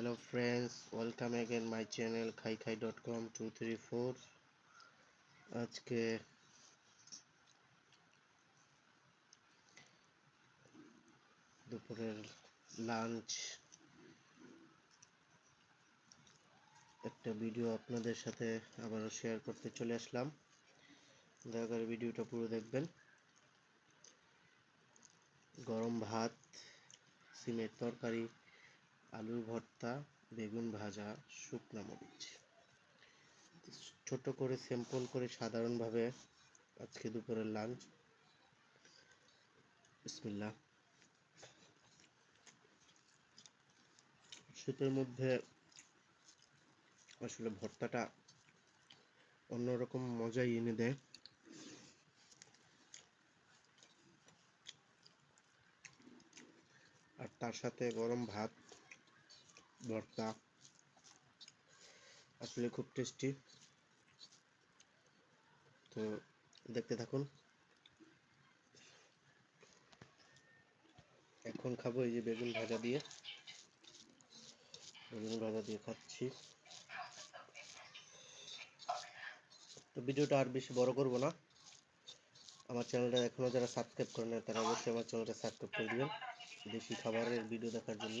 hello friends, welcome again my channel three four আজকে দুপুরের lunch একটা ভিডিও আপনাদের সাথে আবারও শেয়ার করতে চলে আসলাম। দয়া করে ভিডিওটা পুরো দেখবেন। গরম ভাত, সিমের তরকারি আলুর ভর্তা, বেগুন ভাজা, শুকনা মরিচ। ছোট করে সিম্পল করে সাধারণভাবে আজকে দুপুরের লাঞ্চ বিসমিল্লাহ। শীতের মধ্যে আসলে ভর্তাটা অন্যরকম মজাই এনে দেয়। আর তার সাথে গরম ভাত ভর্তা। আসলে খুব টেস্টি তো দেখতে থাকুন। এখন খাব এই যে বেগুন ভাজা দিয়ে। বেগুন ভাজা দিয়ে খাচ্ছি। তো ভিডিওটা আর বেশি বড় করব না। আমার চ্যানেলটা এখনও যারা সাবস্ক্রাইব করেন না তারা অবশ্যই আমার চ্যানেলটা সাবস্ক্রাইব করে দিবেন। দেশি খাবারের ভিডিও দেখার জন্য।